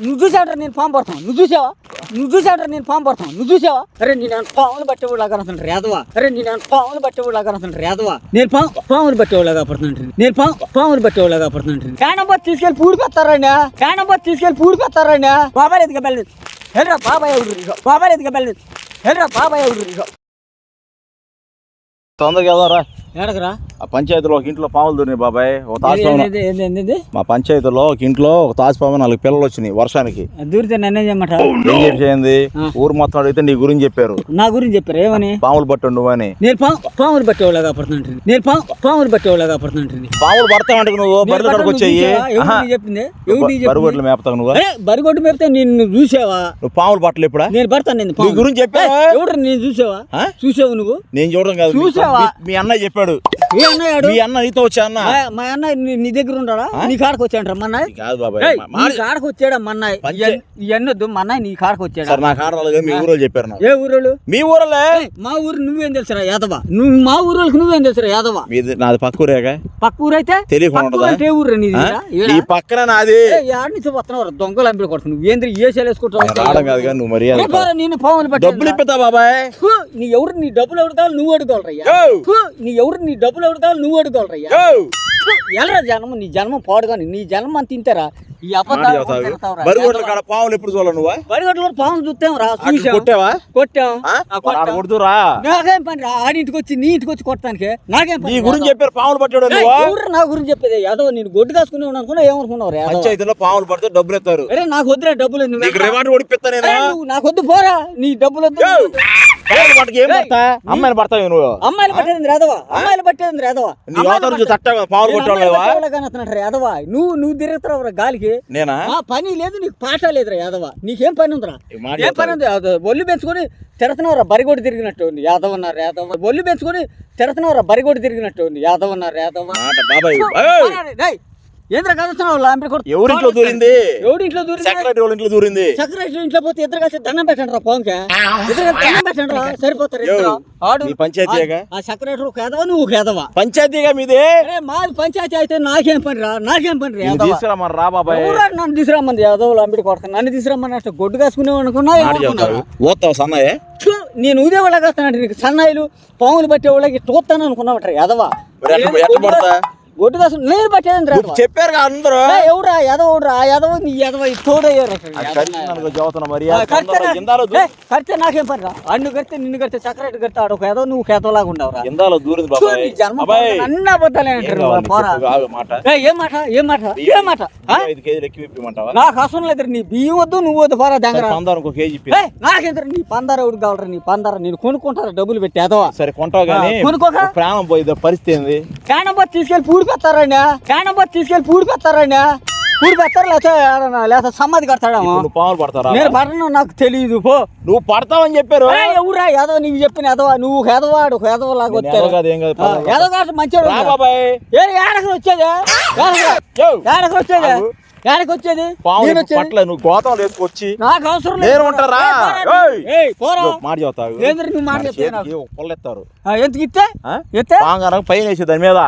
నువ్వు చూసావరా నేను ఫామ్ పడతాను. నువ్వు చూసావా? నువ్వు చూసావరా నేను ఫామ్ పడతాను. నువ్వు చూసావా? అరే నేను పాములు బట్టేవాళ్ళగా కనసండి రేదవా అరే నేను పాములు బట్టేవాళ్ళగా కనసండి రేదవా నేను పాములు బట్టేవాళ్ళగా పడుతుంటాను నేను పాము పాములు బట్టేవాళ్ళగా పడుతుంటాను కాణంబోతు తీసుకెళ్ళి పూడి పెడతారండి కాణంబోతు తీసుకెళ్ళి పూడి పెడతారండి బాబాయ్ ఎదుగు వెళ్ళలేదు వెళ్ళరా బాబాయ్ ఎవరు ఇగో బాబాయ్ ఎదుగు వెళ్ళలేదు వెళ్ళరా బాబాయ్ ఎవరు తొందరగా వెళ్దారా ఆ పంచాయతీలో ఒక ఇంట్లో పాములు దొరినాయి బాబాయ్. ఒక తాజ్పాము ఏంది మా పంచాయతీలో ఒక ఇంట్లో ఒక తాజ్పాము నాలుగు పిల్లలు వచ్చినాయి వర్షానికి. దూరితే నన్నే ఏం చెప్పేది ఊరు మొత్తం అడిగితే నీ గురించి చెప్పారు. నా గురించి చెప్పారు? ఏమని? పాములు పట్టు నువ్వు అని. నేను పాము పాములు పట్టేవాళ్ళగా పడుతుంటుంది నేను పాము పాములు పట్టేవాళ్ళగా పడుతుంటుంది పాములు పడతావంటే నువ్వు బర్రెల కాడికి వచ్చాయి. చెప్పింది? బరుగొడ్లు మేపుతావు నువ్వు? అరే బరిగొడ్డు మేపితే నిన్ను చూసావా? నువ్వు పాములు పట్టలు ఎప్పుడా నేను పడతాను నేను నీ గురించి చెప్పా ఎవరు నేను చూసావా? ఆ? చూసావు నువ్వు? నేను చూడడం కాదు చూసావా? మీ- మీ అన్నయ్య చెప్పాడు అన్నయ్యాడు మీ అన్న నీతో వచ్చా అన్న? మా- మా అన్న నీ- నీ దగ్గర ఉన్నాడా నీ కాడకు వచ్చాడు మా అన్నయ్య? కాదు బాబాయ్. మా- నీ మా- కాడకు వచ్చాడా మా అన్నయ్య? పంచే- ఇవన్నీ వద్దు మా అన్నయ్య నీ కాడకు వచ్చాడా? సరే కానీ మీ ఊరో చెప్పారు ఏ ఊరోళ్ళు? మీ ఊరలే ఏయ్, మా ఊరు నువ్వేం తెలుసురా యాదవ? నువ్వు మా ఊరోళ్ళకి నువ్వేం తెలుసురా యాదవ? మీది నాది పక్క ఊరేగా? పక్క ఊరైతే? తెలియకుండా ఏ ఊరు నీది? నీ పక్కన నాది. ఏడు నుంచి దొంగలు అంపిడి కొడుతున్నావు. నువ్వు ఏంద్రి ఏ రావడం కాదు కానీ నువ్వు మర్యాద వేసుకుంటావు నేను పాములు పట్టి డబ్బులు ఇప్పుతా బాబాయ్? నీ ఎవరు నీ డబ్బులు అడుగుతావు నువ్వు అడుకోవాలరయ్యా యో! నీ ఎవరు నీ డబ్బులు అడుగుతావు నువ్వు అడుకోవాలరయ్యా యో! ఎలా జన్మ నీ జన్మ పాడు కానీ నీ జన్మ అంత తింటారా ఈ అబద్ధాలు. తిడతావురా. బరిగొడ్ల కాడ పాములు ఎప్పుడు చూడాలి నువ్వు బరిగొడ్లలో పాము చూస్తాం రా చూసాం కొట్టావా? కొట్టాం. కొడుతురా నాకేం పని రా? ఆడింటికి వచ్చి నీ ఇంటికి వచ్చి కొట్టడానికి నాకేం నీ పని గురించి చెప్పారు పాములు పట్టాడు నువ్వు? ఎవరు నా గురించి చెప్పేది? యాదవ్ నేను గొడ్డు కాసుకునే అనుకున్నా ఏమనుకున్నావు రా పంచాయతీలో పాములు పడితే డబ్బులు ఎత్తారు. అరే నాకు వద్దురా డబ్బులు నువ్వు నీకు రివార్డ్ ఓడిపిస్తా నేను. నువ్వు నాకు వద్దు పోరా. నీ డబ్బులు వద్దు. ఏం పడతా? అమ్మాయిని పడతావు నువ్వు. అమ్మాయిలు పట్టేది రాదవా అమ్మాయిలు పట్టేది రాదవా నీ యువతల నుంచి తట్ట పాములు కొట్టాడు యాదవా నువ్వు నువ్వు తిరుగుతావు గాలికి. నేనా? ఆ పని లేదు నీకు పాట లేదురా యాదవ నీకేం పని ఉందిరా? ఏం పని ఉంది? ఒళ్ళు పెంచుకొని తిడుతున్నావురా బరిగొడ్డు తిరిగినట్టు ఉంది. యాదవ్ అన్నారు యాదవ్ ఒళ్ళు పెంచుకొని తిడుతున్నావురా బరిగొడ్డు తిరిగినట్టు ఉంది. యాదవ్ అన్నారు యాదవ్ బాబాయ్. ఏంద్రా కదుతున్నావు లాంపి కొడుతు ఎవరింట్లో దూరింది? ఎవడి ఇంట్లో దూరి సెక్రటరీ వాళ్ళ ఇంట్లో దూరింది. సెక్రటరీ ఇంట్లో పోతే ఇద్దరు కలిసి దండం పెట్టండి రా పోంకే. ఇద్దరు కలిసి దండం పెట్టండి రా. సరిపోతారు ఇద్దరు. ఆడు నీ పంచాయతీగా? ఆ సెక్రటరీ ఒక యాదవ నువ్వు ఒక యాదవ? పంచాయతీగా మీది? మాది పంచాయతీ అయితే నాకేం పని రా నాకేం పని రా యాదవ? తీసుకురామని రా బాబాయ్. ఎవరా నన్ను తీసుకురమ్మంది? యాదవులు అంబిడి కొడతాను నన్ను తీసుకురమ్మని అట్లా గొడ్డు కాసుకునే అనుకున్నా ఓతావు సన్నయ్య నేను ఊదే వాళ్ళకి వస్తానంటే నీకు సన్నాయిలు పాములు పట్టే వాళ్ళకి చూస్తాను అనుకున్నావు యాదవ? గొడ్డు కాసు నేను పట్టేది చెప్పారు అందరూ. ఏయ్, ఎవరా ఆ యాదవ నీ యాదవ ఈ తోడయ్యారు అసలు. కడితే నాకేం పని రా. అన్ను కడితే నిన్ను కడితే చక్కెర కడితే ఆడు ఒక యాదవ నువ్వు కేతలాగా ఉండవురా. ఇందాలో దూరింది జన్మ అన్న అబద్ధాలే ఏం అంటారు కావాలి నీకు పోరా. ఏం మాట ఏం మాట ఏం మాట నాకు అవసరం లేదు నీ బియ్యం వద్దు నువ్వు వద్దు పోరా దగ్గర పందారు కేజీ నాకెంత నీ పందార ఎవడు కావాలరా నీ పందార? నేను కొనుక్కుంటారా డబ్బులు పెట్టి అదవా సరే కొంటావు కానీ కొనుక్కోక? ప్రాణం పోయింది పరిస్థితి ఏంది? కాణం బొత్త తీసుకెళ్ళి పూడి పెడతారండి కాణం బొత్త తీసుకెళ్ళి పూడి పెడతారండి పూడి పెడతారు లేకపోతే లేకపోతే సమాధి కడతాడేమో. నువ్వు పడతారా నేను పడను నాకు తెలియదు పో. నువ్వు పడతావని చెప్పారు. ఎవరా యాదవ నీకు చెప్పిన ఎదవా నువ్వు ఎదవాడు ఎదవ లాగా నేను ఎదవ కాదు, ఏం కాదు, పద. ఎదవ కాదు మంచివాడు రా బాబాయ్. ఏ ఏడకి వచ్చేది? వచ్చేది? పట్ల నువ్వు గోతం నాకు అవసరం నేను ఉంటారా? మాట చెబుతావు ఏంద్ర నువ్వు మాట చెప్తే నాకు? పొల్లెత్తారు ఎందుకు ఇస్తే? ఎత్తే పాంగారం పైన వేసి దాని మీద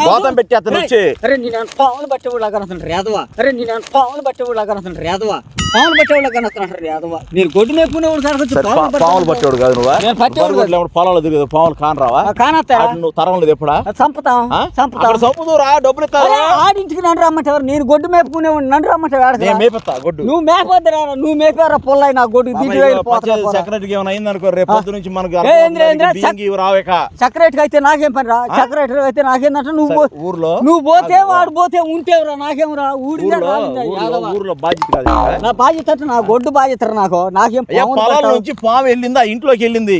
గోతం పెట్టి అతను వచ్చి. అరే నేను పాములు పట్టేవాళ్ళ కనసంటారు యాదవ అరే నేను పాములు పట్టేవాళ్ళ కనసంటారు యాదవ పాములు పట్టేవాళ్ళ కనసంటారు యాదవ నేను గొడ్డు మేపుకునే వాడు కనకొచ్చి సరే, పా- పాములు పట్టేవాడు కాదు నువ్వు? నేను పట్టేవాడు పొలాలు తిరిగి పాములు కానరావా? కానత్తా నువ్వు తరం లేదు ఎప్పుడా? చంపుతాం అక్కడ చంపుదురా డబ్బులు ఇస్తారు? అరే, ఆడింటికి నన్ను రమ్మంటారు నేను గొడ్డు మేపుకునేవాడు నన్ను రమ్మంటారు నేను రా. మేపిస్తా గొడ్డు. నువ్వు మేపొద్దురా నువ్వు మేపారా పొల్లై నా గొడ్డు దీటి సెక్రటరీకి ఏమైనా అయింది అనుకో రేపు పొద్దు నుంచి మనకు బియ్యంకి రావేక సెక్రటరీ అయితే నాకేం పని రా? సెక్రటరీ అయితే నాకేందంటే నువ్వు ఊర్లో నువ్వు పోతే వాడు పోతే ఉంటేవురా నాకేమరా? ఊడిందా ఊర్లో బాధ్యత కాదు ఇంకా. నా బాధ్యత అంటే నా గొడ్డు బాధ్యత నాకు. నాకేం పొలాల? నుంచి పాము వెళ్ళింది? ఆ ఇంట్లోకి వెళ్ళింది?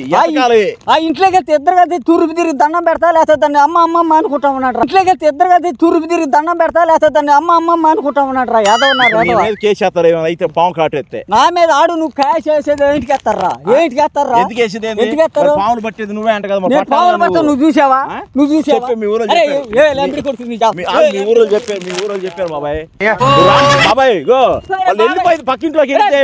ఆ ఇంట్లోకి వెళ్తే ఇద్దరు కలిసి తూర్పు తిరిగి దండం పెడతా లేకపోతే దాన్ని అమ్మ అమ్మమ్మ అనుకుంటా ఉన్నాడు ఇంట్లోకి వెళ్తే ఇద్దరు కలిసి తూర్పు తిరిగి దండం పెడతా లేకపోతే దాన్ని అమ్మ అమ్మమ్మ అనుకుంటా ఉన్నాడు రా. యాదవ్ నా నీ యాదవ. మీద కేసు వేస్తారు ఏమైనా? అయితే పాము కాటెత్తే నా మీద ఆడు నువ్వు క్యాష్ వేసేది ఏంటికి ఎత్తారా ఏంటికి ఎత్తారా ఎందుకు వేసేది పాములు పట్టేది నువ్వే అంట కదా నేను పావులు పడతా నువ్వు? చూసావా? నువ్వు చూసావా? మీ ఊరో అరే, చెప్పారు. మీ ఊరో మీ ఊరో బాబాయ్. బాబాయ్ గో. వాళ్ళు వెళ్ళిపోయింది పక్కింట్లోకి వెళ్తే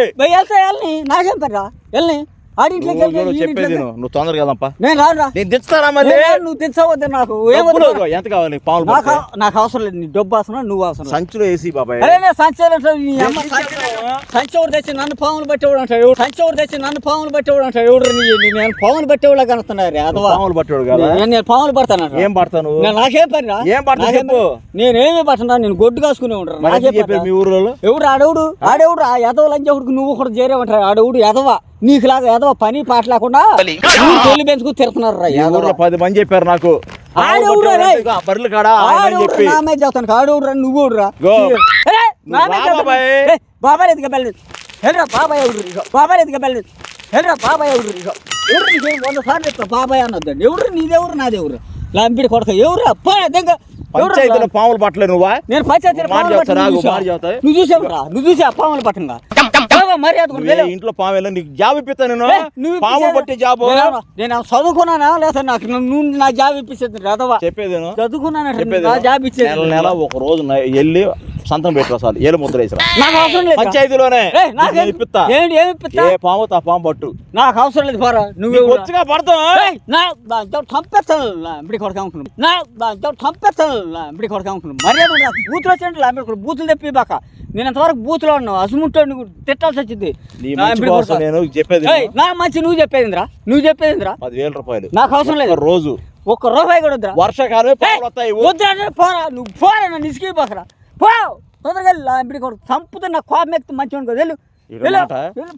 నాకేం పని రా వెళ్ళని. ఆడింట్లోకి నువ్వు చెప్పేది తొందరగా వెళ్దాంపా నేను రానురా. నేను తెచ్చుతారా మరి నేను రాను, నువ్వు తెచ్చవద్దు నాకు ఎంత కావాలి? పాములు నాకు అవసరం లేదు నీ డబ్బు అవసరం నువ్వు అవసరం. సంచిలో వేసి బాబాయ్. అరే నేను సంచి సంచి ఒకటి తెచ్చి నన్ను పాములు పట్టేవాడు అంటాడు. ఎవడు సంచి ఒకటి తెచ్చి నన్ను పాములు పట్టేవాడు అంటాడు. ఎవడు నేను పాములు పట్టేవాళ్ళ కనుస్తున్నారు అదవా? పాములు పట్టేవాడు కదా? నేను పాములు పడతాను ఏం పడతాను నేను నాకేం పని ఏం. పని? నేనేమి పట్టనా నేను గొడ్డు కాసుకునే ఉంటాను నాకేం మీ ఊర్లో ఎవడు ఆడవుడు? ఆడవుడు ఆ ఎదవ లంచవుడికి నువ్వు కూడా చేరేమంటారు ఆడవుడు ఎదవ నీకు లాగా ఎదవ పని పాట లేకుండా నువ్వు తొలి పెంచుకు తిరుగుతున్నారు పది మంది చెప్పారు నాకు. బర్రెలు కాడా? చెప్పి. చెప్తాను నువ్వు. బాబాయ్. ఎదిగా వెళ్ళరా ఎదిగా వెళ్ళరా ఎవరు నీకేం వంద సార్లు చెప్తా బాబాయ్ అన్నదండి. ఎవరు నీదెవరు నాదెవరు లాంపిడి కొడక ఎవరు పో దగ్గర పంచాయతీలో పాములు పట్టలే నువ్వా? నేను. నువ్వు చూసావు నువ్వు చూసా పాములు పట్టంగా మర్యాద. ఇంట్లో పాము వెళ్ళి నీకు జాబ్ ఇప్పిస్తా నేను. ఇప్పించేది- పట్టి జాబ్. నేను- నేను చదువుకున్నానా? లేదా నాకు నువ్వు నా జాబ్ ఇప్పించేది చెప్పేదేను. చదువుకున్నానంటే చెప్పేది నా జాబ్ ఇచ్చేది. నెల నెల ఒక రోజు వెళ్ళి సంతం పెట్టరా చాలు ఏలు ముద్ర వేసిరా? నాకు అవసరం లేదు. పంచాయతీలోనే. ఇప్పిస్తా ఏంటి ఏమి ఇప్పిస్తా ఏ పాము తా పాము పట్టు. నాకు అవసరం లేదు పోరా. నువ్వు వచ్చుగా పడతాం నా చంపేస్తాను లాంబిడి కొడక అనుకున్నాను నా చంపేస్తాను లాంబిడి కొడక అనుకున్నాను మర్యాద నాకు. బూతులు బూతులు తెప్పి బాక. నేను ఎంతవరకు బూతులో ఉన్నావు? అసుముంటో నువ్వు తిట్టాల్సి వచ్చింది. నేను చెప్పేది నా మంచి నువ్వు చెప్పేదిరా నువ్వు చెప్పేదిరా పదివేల రూపాయలు. నాకు అవసరం లేదు. రోజు. ఒక్క రూపాయి కూడా వద్దురా. వస్తాయి. వద్దురా పోరా. నువ్వు పోరా నన్ను ఇసుకి పోకరా పో! తొందరగా కొడుకు చంపుతే నా కోపం ఎక్కితే మంచిగా వెళ్ళు.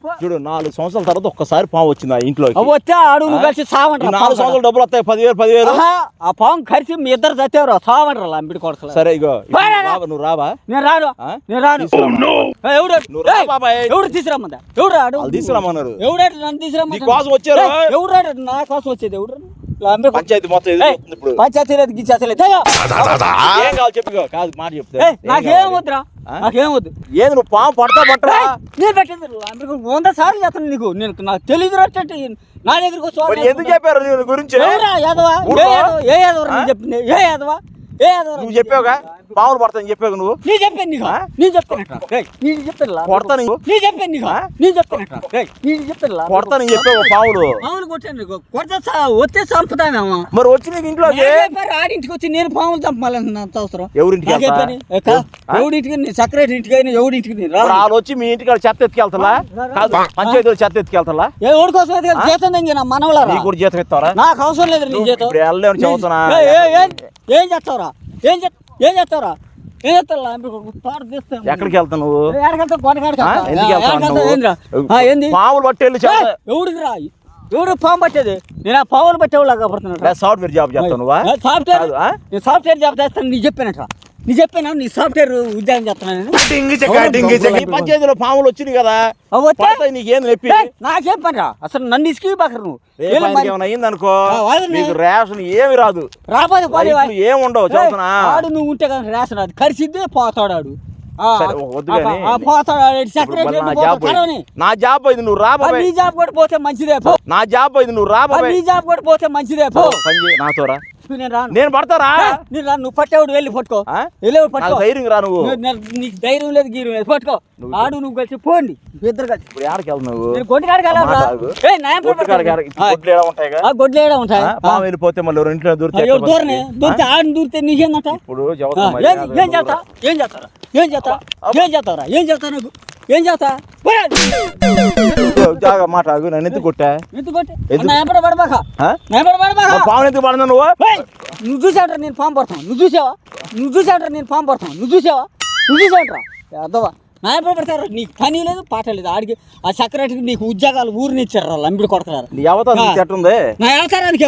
పో. చూడు నాలుగు సంవత్సరాల తర్వాత ఒక్కసారి పాము వచ్చింది ఆ ఇంట్లోకి. అవి వచ్చా నువ్వు కలిసి ఈ సావంటారా నాలుగు సంవత్సరాలు డబ్బులు వస్తాయి పదివేలు పదివేలు. ఆ పాము కలిసి మీ ఇద్దరు చచ్చేవారు సావంటారు లాంబిడి కొడకలు. సరే ఇగో నువ్వు రావా? నేను రాను? నేను రాను. ఎవడు. ఎవడు తీసుకురమ్మందా? ఎవడు రాడు? వాళ్ళు తీసుకురామన్నారు ఎవడాడు నన్ను తీసుకురమ్మందా నీ కోసం వచ్చారు. ఎవడు రాడు? నా కోసం వచ్చేది ఎవడు కొడక- పంచాయతీ మొత్తం ఇప్పుడు? పంచాయతీ లేదు గిచ్చేత లేదు. ఏయ్, ఏం కావాలి చెప్పు. కాదు మాట చెప్తే. ఏం నాకేం? వద్దురా? నాకేం వద్దు ఏంది నువ్వు పాము పడతా పట్టరా? నేను పెట్టింది వంద సార్లు చేస్తాను నీకు. నేను నాకు తెలియదు రొట్టెట్టి నా దగ్గరికి వచ్చి ఎందుకు చెప్పారు నీ గురించి? ఎవరా యాదవా? ఏ. యాదవ? ఏ యాదవ చెప్పింది ఏ యాదవా? ఏ యాదవ నువ్వు చెప్పావుగా? పాములు పడతాయని చెప్పావు నువ్వు. నీ చెప్పాను నీకు? నీ చెప్తానట్రా రేయ్ నీ చెప్పాను లా. కొడతా నీకు నీ చెప్పాను నీకు? నీ చెప్తానట్రా రేయ్ నీ చెప్పాను లా. కొడతా నేను చెప్పావు పాములు పాములు కొట్టాను కొడితే వస్తే చంపుతానేమో మరి వచ్చి నీకు ఇంట్లోకి? ఆడింటికి వచ్చి నేను పాములు చంపాలని అంత అవసరం. ఎవరింటికి ఎవడింటికి నీ. సెక్రటరీ ఇంటికి అయినా ఎవడింటికి వాళ్ళు వచ్చి మీ ఇంటికి చెత్త ఎత్తుకెళ్తా పంచాయతీలో చెత్త ఎత్తుకెళ్తా ఎవడి కోసం జీతం నా మనవలారా? నీకు కూడా జీతం ఇస్తావరా నాకు అవసరం లేదు నీ జీతం. చెబుతున్నా. ఏం చేస్తావురా? ఏం చే ఏం చేస్తావురా? ఏం తీస్తావు ఎక్కడికి వెళ్తావు నువ్వు? ఎందుకు వెళ్తావు ఏంద్రా నువ్వు? ఆ, ఏంది? పాములు పట్టి వెళ్ళి చెత్త ఎవడికి రా ఎవడు పాము పట్టేది? నేను ఆ పావులు పట్టేవాళ్ళగా పడుతున్నాడు సాఫ్ట్వేర్ జాబ్ చేస్తావు నువ్వా? సాఫ్ట్వేర్ సాఫ్ట్వేర్ జాబ్ చేస్తాను నీ చెప్పానట నీ చెప్పాను? నీ సాఫ్ట్వేర్ ఉద్యోగం చేస్తున్నాను పంచాయతీలో పాములు వచ్చినాయి కదా. నీకేం నొప్పి ఏయ్, నాకేం పని రా. అసలు నన్ను ఇసుకి బాకరు నువ్వు. ఆ, వాళ్ళని- నీకు రేషన్ ఏమి రాదు. రాబోతే పోనీ లైఫ్లో ఏం ఉండవు ఆడు నువ్వు ఉంటే కదా రేషన్ అది కరిసిద్దే పోతాడు ఆడు. ఆ, సరే, వద్దు ఆ, గాని. ఆ, పోతాడు ఆడు. ఇప్పుడు సెక్రటరీ మళ్ళీ నా జాబ్ పోయింది. నువ్వు రా నీ జాబ్ కూడా పోతే మంచిదే నా జాబ్ పోయింది నువ్వు రా నీ జాబ్ కూడా పోతే మంచిదే పో. నాతో రా నేను రాను. నేను పడతారా? నేను రాను. నువ్వు పట్టేవాడు వెళ్ళి పట్టుకో? వెళ్ళేవాడు నాకు పట్టుకో? ధైర్యం రా నువ్వు. నీకు ధైర్యం లేదు గీరం లేదు. పట్టుకో. ఆడు నువ్వు కలిసి పోండి. ఇద్దరు కలిసి ఇప్పుడు వెళ్తావు నువ్వు? నేను గొడ్డు కాడికి గొడ్లు ఏడ ఉంటాయి. పాము వెళ్ళిపోతే మళ్ళీ ఇంట్లో దూరితే దూరనే? దూరితే ఆడిని దూరితే నీకేందంట? ఇప్పుడు ఏం చేస్తా ఏం చేస్తారా ఏం చేస్తా ఏం చేస్తారా ఏం చేస్తా నాకు? ఏం చేస్తా? జాగా మాట ఆగు నన్ను ఎందుకు కొట్టా? ఎందుకు పడబాక. పాము ఎందుకు పడదా నువ్వు? నువ్వు చూసావుట్రా నేను ఫామ్ పడతాను. నువ్వు చూసావా? నువ్వు చూసావుట్రా నేను ఫామ్ పడతాను. నువ్వు చూసావా? నువ్వు చూసావుట్రా అద్దవా నా పడతారు నీకు పని లేదు పాట లేదు. ఆడికి ఆ సెక్రటరీకి నీకు ఉద్యోగాలు ఊరిని ఇచ్చారు లంబిడి కొడతారు నీ అవతారానికి?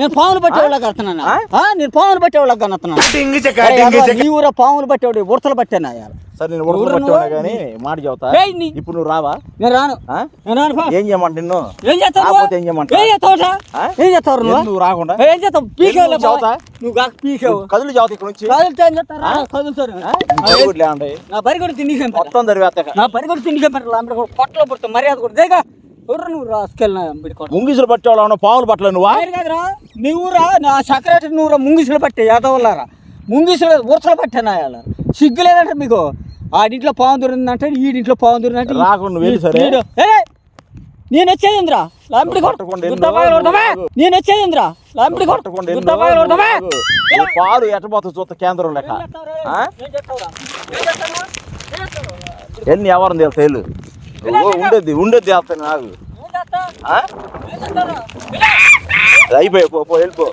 నేను పాములు పట్టేవాళ్ళకి వస్తున్నాను ఆ? నేను పాములు పట్టేవాళ్ళకి కనుతున్నాను నీ ఊర పాములు పట్టేవాడు ఉడతలు పట్టాను సరే నేను? కానీ మాట చెబుతా. ఇప్పుడు నువ్వు రావా? నేను రాను. ఆ? నేను రాను పా. ఏం చేయమంట నిన్ను? ఏం చేస్తావు రాకపోతే ఏం చేయమంటావు? ఏం చేస్తావు రా? ఆ? ఏం చేస్తావు నువ్వు? రాకుండా? ఏం చేస్తావు? పీకేవు ఎందుకు చదువుతా? నువ్వు కాక పీకేవు. కదులు చదువుతా ఇక్కడ నుంచి? కదులుతా కదులుతారు. నా పరి కూడా పని మొత్తం జరివేస్తాక నా పరి కూడా తిండికేం పని లాంబడి కూడా పొట్టలో పుడతా మర్యాద కూడా. దేగా ఎవరు నువ్వు రాసుకెళ్ళిన ముంగిసులు పట్టేవాళ్ళు పాములు పట్టలే నువ్వా? ఆయన కాదురా నువ్వురా నా సెక్రటరీ నువ్వురా ముంగిసులు పట్టే యాదవల్లారా ముంగిసులు ఉరసలు పట్టాను సిగ్గు లేదంటే మీకు. ఆడింట్లో పాము దొరిందంటే ఈడింట్లో పాము దొరిందంటే రాకుండా. నేను వచ్చేదింద్రా లాంపిడి గుత్తపాయలు కొడతావా. నేను వచ్చేదింద్రా లాంపిడి గుత్తపాయలు కొడతావా పాలు ఎట్టబోతుంది చూస్తా కేంద్రం లెక్క. ఆ? ఎన్ని ఎవరిని తెలుసు? వెళ్ళు ఓ, ఉండేది ఉండేది చేస్తాను నాకు. ఆ? అయిపోయి పో పో, వెళ్ళిపో.